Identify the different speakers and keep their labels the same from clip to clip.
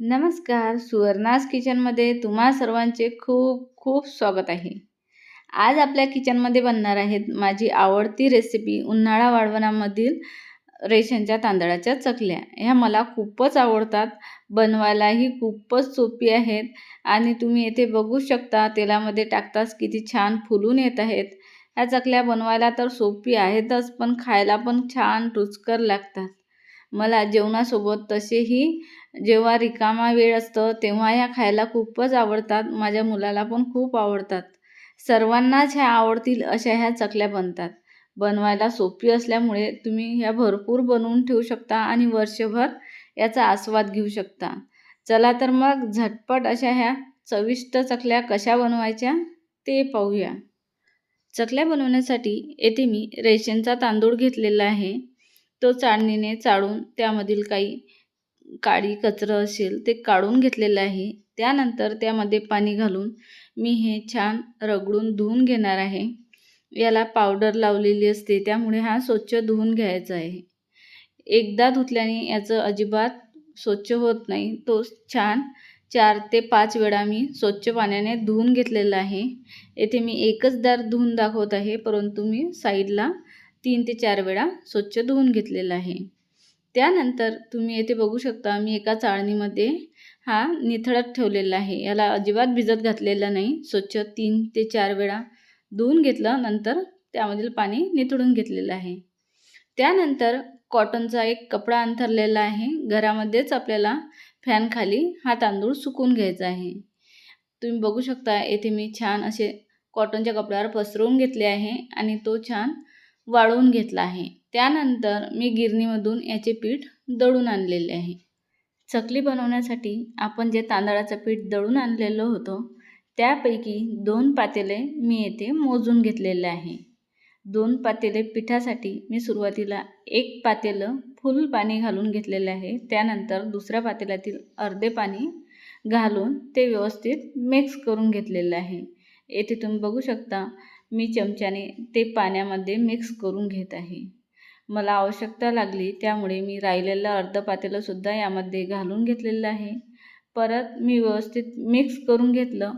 Speaker 1: नमस्कार सुवर्णास किचनमध्ये तुम्हा सर्वांचे खूप खूप स्वागत आहे. आज आपल्या किचनमध्ये बनणार आहेत माझी आवडती रेसिपी उन्हाळा वाळवणामधील रेशनच्या तांदळाच्या चकल्या. ह्या मला खूपच आवडतात बनवायलाही खूपच सोपी आहेत आणि तुम्ही येथे बघू शकता तेलामध्ये टाकताच किती छान फुलून येत आहेत. ह्या चकल्या बनवायला तर सोपी आहेतच पण खायला पण छान रुचकर लागतात. मला जेवणासोबत तसेही जेव्हा रिकामा वेळ असतो तेव्हा ह्या खायला खूपच आवडतात. माझ्या मुलाला पण खूप आवडतात. सर्वांनाच ह्या आवडतील अशा ह्या चकल्या बनतात. बनवायला सोपी असल्यामुळे तुम्ही ह्या भरपूर बनवून ठेवू शकता आणि वर्षभर याचा आस्वाद घेऊ शकता. चला तर मग झटपट अशा ह्या चविष्ट चकल्या कशा बनवायच्या ते पाहूया. चकल्या बनवण्यासाठी येथे मी रेशनचा तांदूळ घेतलेला आहे. तो चाळणीने चाळून त्यामधील काही काळी कचरं असेल ते काढून घेतलेलं आहे. त्यानंतर त्यामध्ये पाणी घालून मी हे छान रगडून धुवून घेणार आहे. याला पावडर लावलेली असते त्यामुळे हा स्वच्छ धुवून घ्यायचा आहे. एकदा धुतल्याने याचं अजिबात स्वच्छ होत नाही. तो छान चार ते पाच वेळा मी स्वच्छ पाण्याने धुवून घेतलेला आहे. येथे मी एकच दार धुवून दाखवत आहे परंतु मी साईडला तीन ते चार वेळा स्वच्छ धुवून घेतलेला आहे. त्यानंतर तुम्ही येथे बघू शकता मी एका चाळणीमध्ये हा निथळत ठेवलेला आहे. याला अजिबात भिजत घातलेलं नाही. स्वच्छ तीन ते चार वेळा धुवून घेतलं नंतर त्यामधील पाणी निथळून घेतलेलं आहे. त्यानंतर कॉटनचा एक कपडा अंथरलेला आहे. घरामध्येच आपल्याला फॅनखाली हा तांदूळ सुकून घ्यायचा आहे. तुम्ही बघू शकता येथे मी छान असे कॉटनच्या कपड्यावर पसरवून घेतले आहे आणि तो छान वाळवून घेतला आहे. त्यानंतर मी गिरणीमधून याचे पीठ दळून आणलेले आहे. चकली बनवण्यासाठी आपण जे तांदळाचं पीठ दळून आणलेलं होतं त्यापैकी दोन पातेले मी येथे मोजून घेतलेले आहे. दोन पातेले पिठासाठी मी सुरुवातीला एक पातेलं फुल पाणी घालून घेतलेले आहे त्यानंतर दुसऱ्या पातेल्यातील अर्धे पाणी घालून ते व्यवस्थित मिक्स करून घेतलेलं आहे. येथे तुम्ही बघू शकता मी चमच्याने ते पाण्यामध्ये मिक्स करून घेत आहे. मला आवश्यकता लागली त्यामुळे मी राहिलेलं अर्ध पातेलंसुद्धा यामध्ये घालून घेतलेलं आहे. परत मी व्यवस्थित मिक्स करून घेतलं.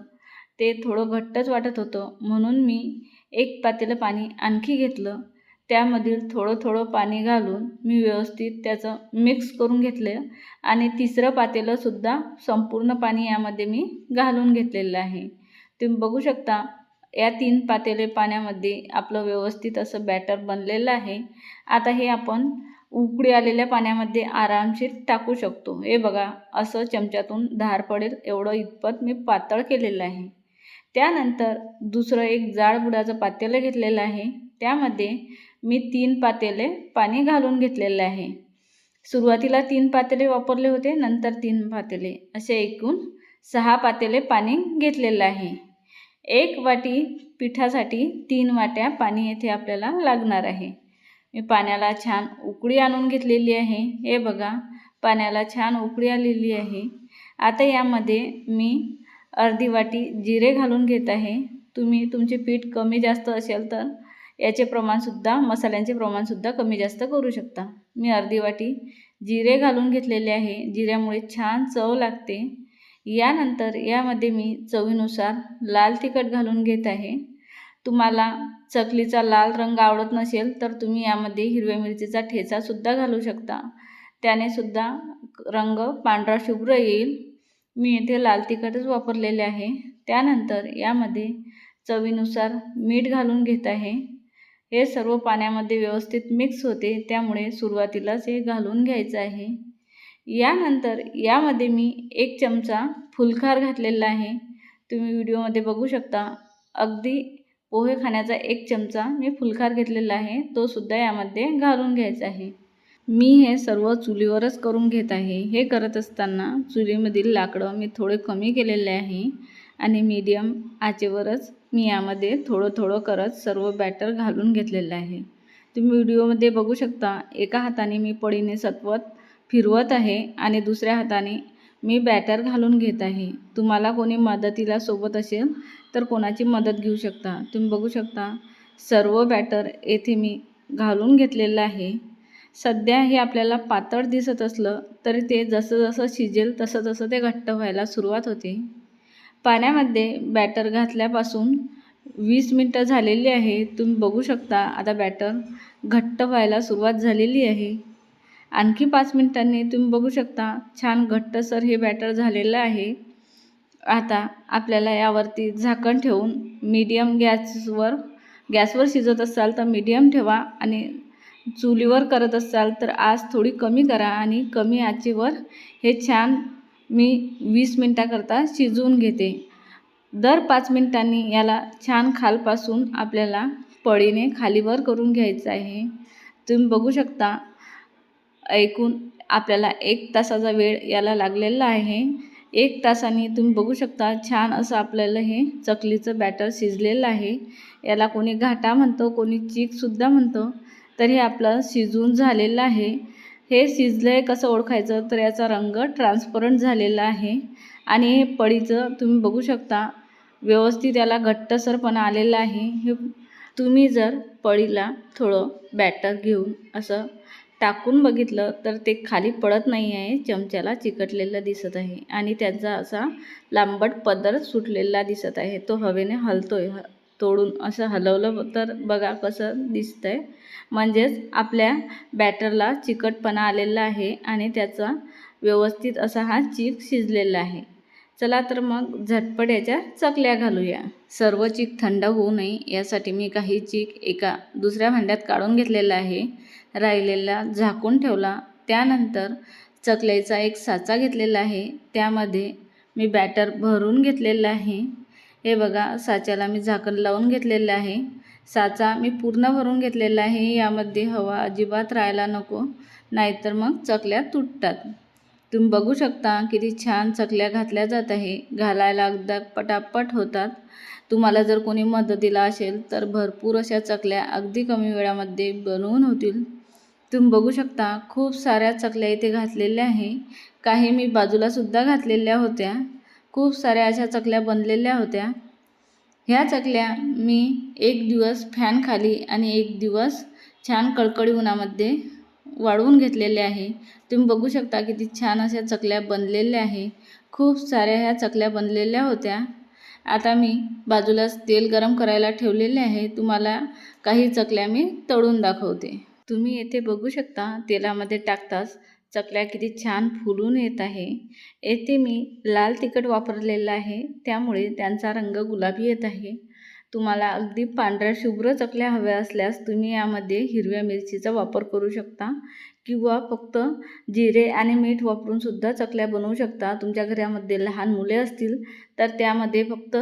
Speaker 1: ते थोडं घट्टच वाटत होतं. म्हणून मी एक पातेलं पाणी आणखी घेतलं. त्यामधील थोडं थोडं पाणी घालून मी व्यवस्थित त्याचं मिक्स करून घेतलं आणि तिसरं पातेलंसुद्धा संपूर्ण पाणी यामध्ये मी घालून घेतलेलं आहे. तुम्ही बघू शकता या तीन पातेले पाण्यामध्ये आपलं व्यवस्थित असं बॅटर बनलेलं आहे. आता हे आपण उकडी आलेल्या पाण्यामध्ये आरामशीर टाकू शकतो. हे बघा असं चमच्यातून धार पडेल एवढं इतपत मी पातळ केलेलं आहे. त्यानंतर दुसरं एक जाड बुडाचं पातेलं घेतलेलं आहे. त्यामध्ये मी तीन पातेले पाणी घालून घेतलेलं आहे. सुरुवातीला तीन पातेले वापरले होते नंतर तीन पातेले. असे एकूण सहा पातेले पाणी घेतलेलं आहे. एक वाटी पिठासाठी तीन वाट्या पाणी येथे आपल्याला लागणार आहे. मी पाण्याला छान उकळी आणून घेतलेली आहे. हे बघा पाण्याला छान उकळी आलेली आहे. आता यामध्ये मी अर्धी वाटी जिरे घालून घेत आहे. तुम्ही तुमचे पीठ कमी जास्त असेल तर याचे प्रमाणसुद्धा मसाल्यांचे प्रमाणसुद्धा कमी जास्त करू शकता. मी अर्धी वाटी जिरे घालून घेतलेले आहे. जिऱ्यामुळे छान चव लागते. यानंतर यामध्ये मी चवीनुसार लाल तिखट घालून घेत आहे. तुम्हाला चकलीचा लाल रंग आवडत नसेल तर तुम्ही यामध्ये हिरव्या मिरचीचा ठेचासुद्धा घालू शकता. त्याने सुद्धा रंग पांढरा शुभ्र येईल. मी येथे लाल तिखटच वापरलेले आहे. त्यानंतर यामध्ये चवीनुसार मीठ घालून घेत आहे. हे सर्व पाण्यामध्ये व्यवस्थित मिक्स होते त्यामुळे सुरुवातीलाच हे घालून घ्यायचं आहे. यानंतर यामध्ये मी एक चमचा फुलखार घातलेला आहे. तुम्ही व्हिडिओमध्ये बघू शकता. अगदी पोहे खाण्याचा एक चमचा मी फुलखार घेतलेला आहे. तो सुद्धा यामध्ये घालून घ्यायचा आहे. मी हे सर्व चुलीवरच करून घेत आहे. हे करत असताना चुलीमधील लाकडं मी थोडे कमी केलेले आहे आणि मीडियम आचेवरच मी यामध्ये थोडं थोडं करत सर्व बॅटर घालून घेतलेलं आहे. तुम्ही व्हिडिओमध्ये बघू शकता. एका हाताने मी पळीने सत्वत फिरवत आहे आणि दुसऱ्या हाताने मी बॅटर घालून घेत आहे. तुम्हाला कोणी मदतीला सोबत असेल तर कोणाची मदत घेऊ शकता? तुम्ही बघू शकता सर्व बॅटर येथे मी घालून घेतलेलं आहे. सध्या हे आपल्याला पातळ दिसत असलं तरी ते जसं जसं शिजेल तसं तसं ते घट्ट व्हायला सुरुवात होते. पाण्यामध्ये बॅटर घातल्यापासून वीस मिनटं झालेली आहे. तुम्ही बघू शकता आता बॅटर घट्ट व्हायला सुरुवात झालेली आहे. आणखी पाच मिनटांनी तुम्ही बघू शकता छान घट्टसर हे बॅटर झालेलं आहे. आता आपल्याला यावरती झाकण ठेवून मीडियम गॅसवर गॅसवर शिजत असाल तर मीडियम ठेवा आणि चुलीवर करत असाल तर आज थोडी कमी करा आणि कमी आचेवर हे छान मी वीस मिनटाकरता शिजवून घेते. दर पाच मिनटांनी याला छान खालपासून आपल्याला पळीने खालीवर करून घ्यायचं आहे. तुम्ही बघू शकता ऐकून आपल्याला एक तासाचा वेळ याला लागलेला आहे. एक तासाने तुम्ही बघू शकता छान असं आपल्याला हे चकलीचं बॅटर शिजलेलं आहे. याला कोणी घाटा म्हणतो कोणी चीकसुद्धा म्हणतो तर हे आपलं शिजून झालेलं आहे. हे शिजलं आहे कसं ओळखायचं? तर याचा रंग ट्रान्सपरंट झालेला आहे. आणि हे पळीचं तुम्ही बघू शकता व्यवस्थित याला घट्टसरपणा आलेला आहे. हे तुम्ही जर पळीला थोडं बॅटर घेऊन असं टाकून बघितलं तर ते खाली पडत नाही आहे चमच्याला चिकटलेलं दिसत आहे आणि त्याचा असा लांबट पदर सुटलेला दिसत आहे. तो हवेने हलतोय तोडून असं हलवलं तर बघा कसं दिसतंय. म्हणजेच आपल्या बॅटरला चिकटपणा आलेला आहे आणि त्याचा व्यवस्थित असा हा चीक शिजलेला आहे. चला तर मग झटपट याच्या चकल्या घालूया. सर्व चीक थंड होऊ नये यासाठी मी काही चीक एका दुसऱ्या भांड्यात काढून घेतलेला आहे. राहिलेला झाकून ठेवला. त्यानंतर चकल्याचा एक साचा घेतलेला आहे. त्यामध्ये मी बॅटर भरून घेतलेलं आहे. हे बघा साच्याला मी झाकण लावून घेतलेलं आहे. साचा मी पूर्ण भरून घेतलेला आहे. यामध्ये हवा अजिबात राहायला नको नाहीतर मग चकल्या तुटतात. तुम्ही बघू शकता किती छान चकल्या घातल्या जात आहे. घालायला अगदा पटापट होतात. तुम्हाला जर कोणी मदतीला असेल तर भरपूर अशा चकल्या अगदी कमी वेळामध्ये बनवून होतील. तुम्ही बघू शकता खूप साऱ्या चकल्या इथे घातलेल्या आहे. काही मी बाजूलासुद्धा घातलेल्या होत्या. खूप साऱ्या अशा चकल्या बनलेल्या होत्या. ह्या चकल्या मी एक दिवस फॅन खाली आणि एक दिवस छान कडकडी उन्हामध्ये वाळवून घेतलेले आहे. तुम्ही बघू शकता किती छान अशा चकल्या बनलेल्या आहे. खूप साऱ्या ह्या चकल्या बनलेल्या होत्या. आता मी बाजूलाच तेल गरम करायला ठेवलेले आहे. तुम्हाला काही चकल्या मी तळून दाखवते. तुम्ही येथे बघू शकता तेलामध्ये टाकताच चकल्या किती छान फुलून येत आहे. येथे मी लाल तिखट वापरलेलं आहे त्यामुळे त्यांचा रंग गुलाबी येत आहे. तुम्हाला अगदी पांढऱ्या शुभ्र चकल्या हव्या असल्यास तुम्ही यामध्ये हिरव्या मिरचीचा वापर करू शकता किंवा फक्त जिरे आणि मीठ वापरूनसुद्धा चकल्या बनवू शकता. तुमच्या घरामध्ये लहान मुले असतील तर त्यामध्ये फक्त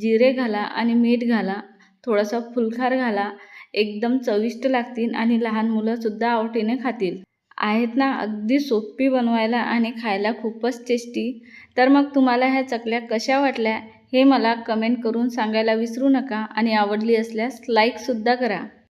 Speaker 1: जिरे घाला आणि मीठ घाला थोडासा फुलखार घाला एकदम चविष्ट लागतील आणि लहान मुलंसुद्धा आवडीने खातील. आहेत ना अगदी सोपी बनवायला आणि खायला खूपच टेस्टी. तर मग तुम्हाला ह्या चकल्या कशा वाटल्या हे मला कमेंट करून सांगायला विसरू नका आणि आवडली असल्यास लाईकसुद्धा करा.